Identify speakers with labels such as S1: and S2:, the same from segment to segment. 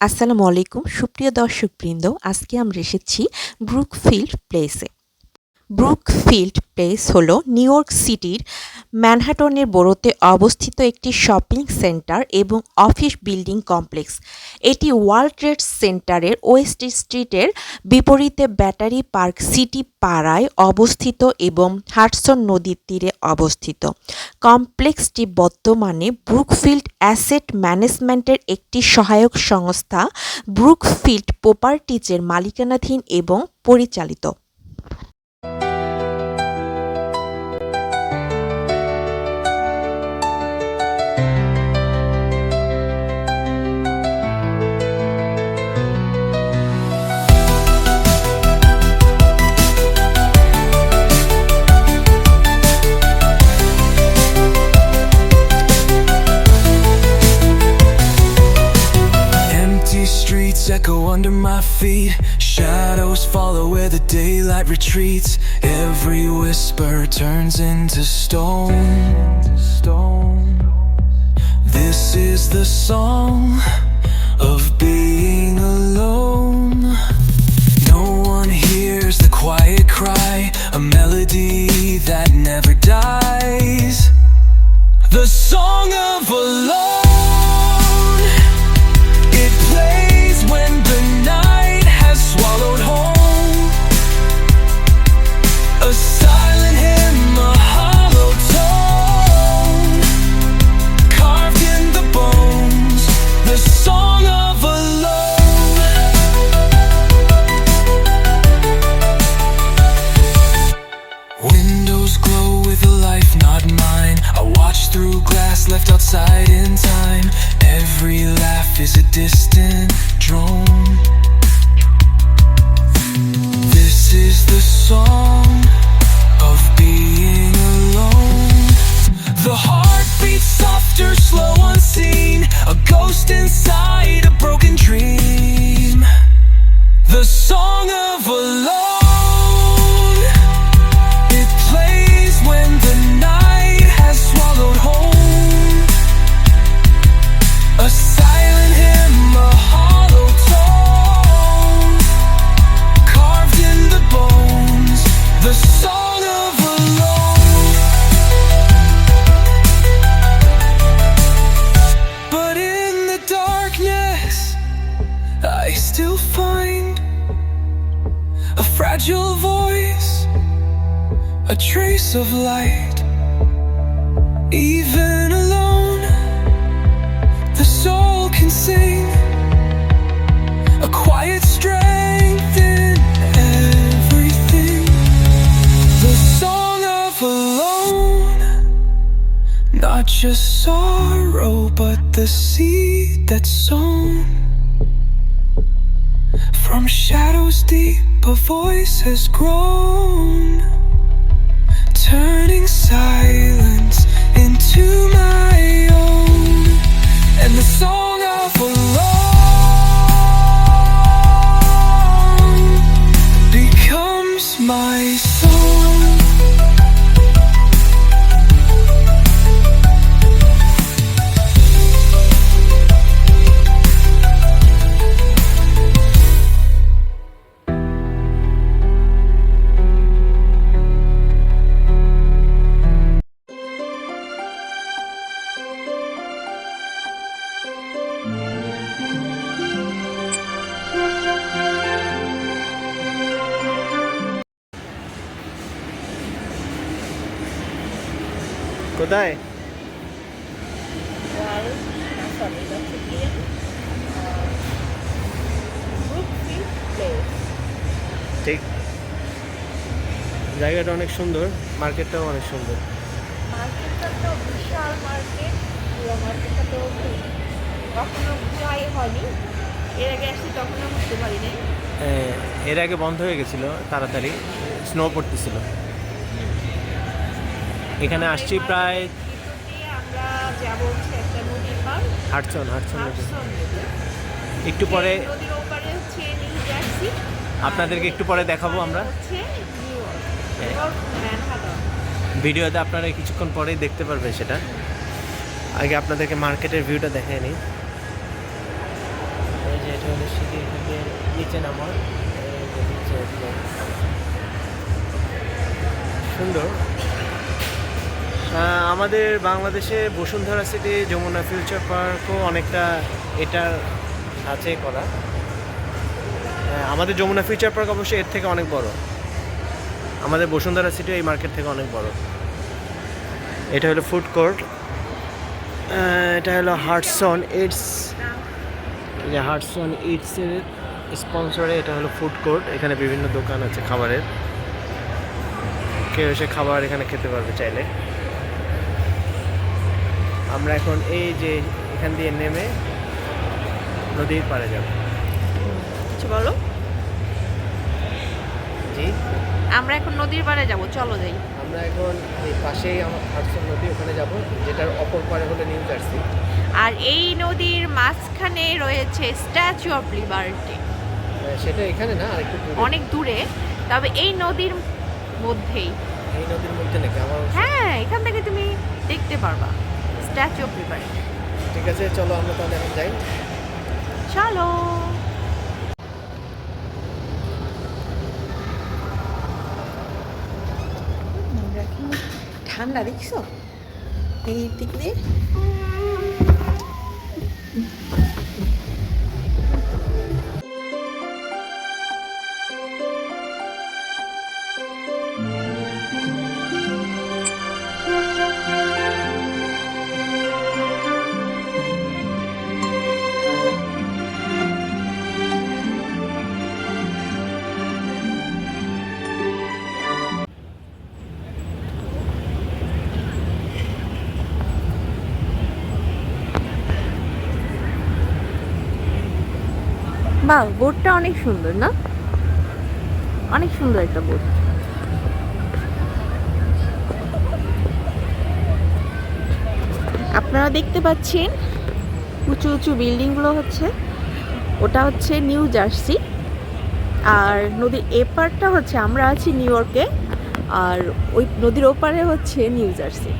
S1: আসসালামু আলাইকুম সুপ্রিয় দর্শকবৃন্দ আজকে আমরা এসেছি ব্রুকফিল্ড প্লেসে ব্রুকফিল্ড প্লেস হলো নিউ ইয়র্ক সিটির ম্যানহাটনের বড়োতে অবস্থিত একটি শপিং সেন্টার এবং অফিস বিল্ডিং কমপ্লেক্স। এটি ওয়ার্ল্ড ট্রেড সেন্টারের ওয়েস্ট স্ট্রিটের বিপরীতে ব্যাটারি পার্ক সিটি পাড়ায় অবস্থিত এবং হাটসন নদীর তীরে অবস্থিত। কমপ্লেক্সটি বর্তমানে ব্রুকফিল্ড অ্যাসেট ম্যানেজমেন্টের একটি সহায়ক সংস্থা ব্রুকফিল্ড প্রপার্টিজের মালিকানাধীন এবং পরিচালিত।
S2: Where the daylight retreats. Every whisper turns into stone. This is the song of being alone. No one hears the quiet cry, a melody that never dies. The song of alone. Is a distant drone. This is the song of being alone. The heart beats softer, slow, unseen. A ghost inside of light. Even alone, the soul can sing a quiet strength in everything. The song of alone, not just sorrow, but the seed that's sown. From shadows deep, a voice has grown,
S3: কোথায়. ঠিক। জায়গাটা অনেক সুন্দর মার্কেটটাও অনেক সুন্দর।
S4: মার্কেটটা তো বিশাল market পুরো মার্কেটটা তো কখনো ঘোরাই হয়নি। এর আগে আসছি তখনও ঘুরতে পারি নাই
S3: এর আগে বন্ধ হয়ে গেছিল তাড়াতাড়ি। স্নো পড়তেছিল। এখানে আসছি প্রায়
S4: যাব হচ্ছে একটা পার
S3: আপনাদেরকে একটু পরে দেখাবো আমরা। ভিডিওতে আপনারা কিছুক্ষণ পরেই দেখতে পারবেন সেটা। আগে আপনাদেরকে মার্কেটের ভিউটা দেখায় নিই। যে। সুন্দর। আমাদের বাংলাদেশে বসুন্ধরা সিটি যমুনা ফিউচার পার্কও অনেকটা এটার আছে করা। আমাদের যমুনা ফিউচার পার্ক অবশ্যই এর থেকে অনেক বড়। আমাদের বসুন্ধরা সিটি এই মার্কেট থেকে অনেক বড়। এটা হলো ফুড কোর্ট। এটা হলো হার্টসন ইটস। হার্টসন ইটসের স্পন্সরে এটা হলো ফুড কোর্ট। এখানে বিভিন্ন দোকান আছে খাবারের। কেউ এসে খাবার এখানে খেতে পারবে চাইলে। আমরা এখন এই যে এখান দিয়ে নেমে নদীর পাড়ে যাব।
S4: কিছু বলো?
S3: জি।
S4: আমরা এখন নদীর পাড়ে যাব চলো যাই।
S3: আমরা এখন এই পাশেই আমার হার্টসন নদী ওখানে যাব যেটার অপর পারে হলো নিউ জার্সি।
S4: আর এই নদীর মাঝখানে রয়েছে স্ট্যাচু অফ লিবার্টি।
S3: সেটা এখানে না আর একটু
S4: অনেক দূরে তবে এই নদীর মধ্যেই।
S3: এই নদীর মধ্যে নাকি? আমার
S4: হ্যাঁ এখান থেকে তুমি দেখতে পারবা। স্ট্যাচু অফ লিবার্টি
S3: ঠিক আছে চলো আমরা তাহলে এখন যাই।
S4: চলো।
S1: ঠান্ডা দেখছ? এই দিক দিয়ে?
S4: বাহ বোটটা অনেক সুন্দর, না? অনেক সুন্দর একটা বোট। আপনারা দেখতে পাচ্ছেন উঁচু উঁচু বিল্ডিংগুলো হচ্ছে। ওটা হচ্ছে নিউ জার্সি। আর নদীর এপারটা হচ্ছে, আমরা আছি নিউ ইয়র্কে। আর ওই নদীর ওপারে হচ্ছে নিউ জার্সি।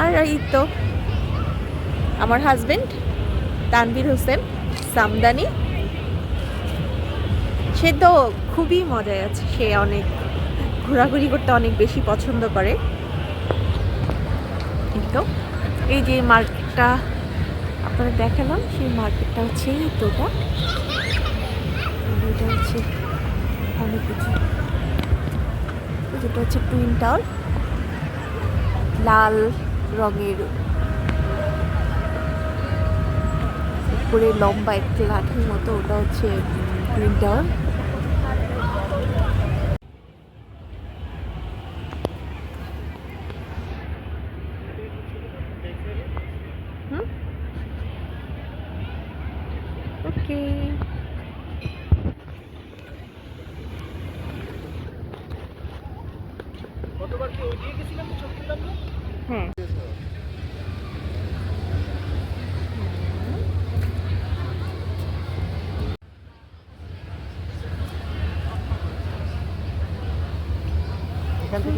S4: আর এই তো আমার হাজবেন্ড, তানভীর হোসেন, সামদানি। সে তো খুবই মজায় আছে, সে অনেক ঘোরাঘুরি করতে অনেক বেশি পছন্দ করে। কিন্তু এই যে মার্কেটটা আপনারা দেখালাম, সেই মার্কেটটা হচ্ছে এই তোটা এটা। হচ্ছে অনেক কিছু। যেটা হচ্ছে টুইন টাওয়ার, লাল রঙের। উপরে লম্বা একটা লাঠির মতো, ওটা হচ্ছে টুইন টাওয়ার।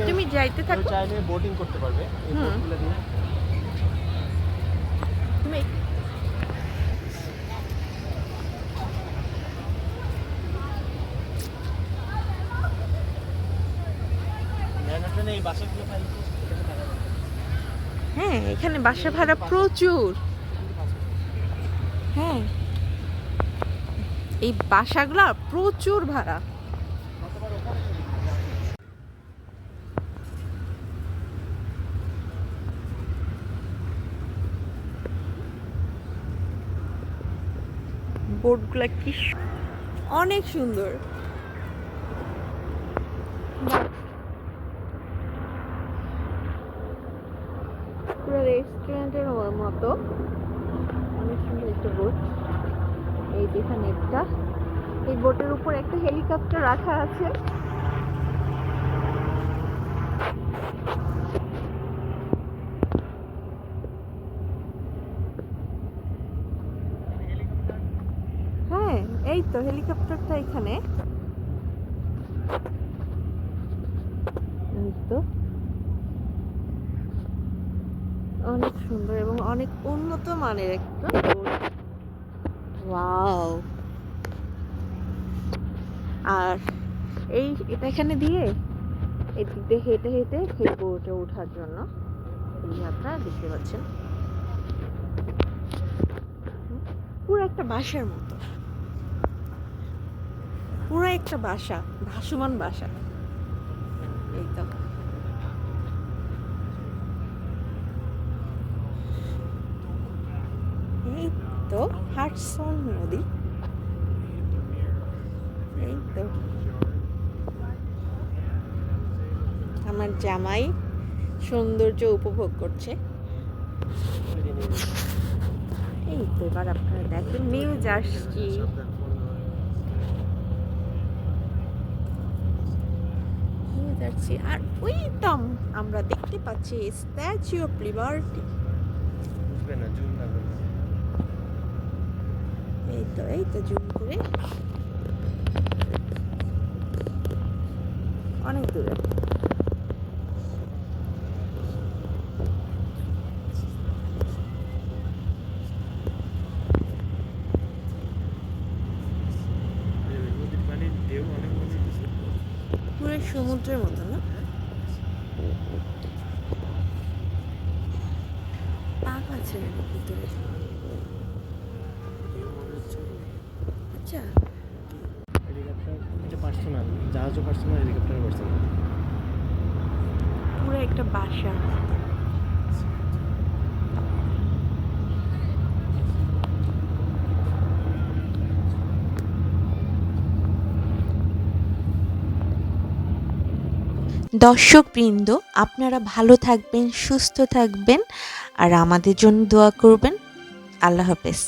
S4: তুমি যাইতে থাকো।
S3: চাইলে বোটিং করতে পারবে। এই। বোটগুলো দিয়ে
S4: তুমি
S3: ম্যানহাটনে এই বাসাগুলো পাই এখানে থাকা যাবে।
S4: হ্যাঁ এখানে বাসা ভাড়া প্রচুর। হ্যাঁ এই বাসাগুলো প্রচুর ভাড়া। বোর্ডগুলো কি অনেক সুন্দর। রেস্টুরেন্টের মতো। অনেক সুন্দর একটা বোট এই যেখানে একটা। এই বোটের উপর একটা হেলিকপ্টার রাখা আছে। হ্যাঁ এই তো হেলিকপ্টারটা এখানে। তো। অনেক সুন্দর এবং অনেক উন্নত মানের একটা ওয়াও আর এই এটা এখানে দিয়ে এদিক হেঁটে হেঁটে এই বোটে ওঠার জন্য এই যাত্রা দেখতে পাচ্ছেন। পুরো একটা বাসার মতো। পুরো একটা বাসা, ভাসমান বাসা। এই তো এই তো হাটসন নদী এই তো আমার জামাই সৌন্দর্য উপভোগ করছে। এই তো এবার আপনারা দেখেন নিউ জার্সি। New Jersey. আর ওই আমরা দেখতে পাচ্ছি স্ট্যাচু অফ লিবার্টি।
S3: বুঝবে না জুম না
S4: এই তো এই তো জুম করে। অনেক দূরে। পুরো সমুদ্রের মতো না? পাক আছে ভিতরে। আচ্ছা।
S3: হেলিকপ্টার এটা পার্সোনাল জাহাজও পার্সোনাল হেলিকপ্টার পার্সোনাল
S4: পুরো একটা বাসা।
S1: দর্শকবৃন্দ আপনারা ভালো থাকবেন সুস্থ থাকবেন আর আমাদের জন্য দোয়া করবেন। আল্লাহ হাফেজ।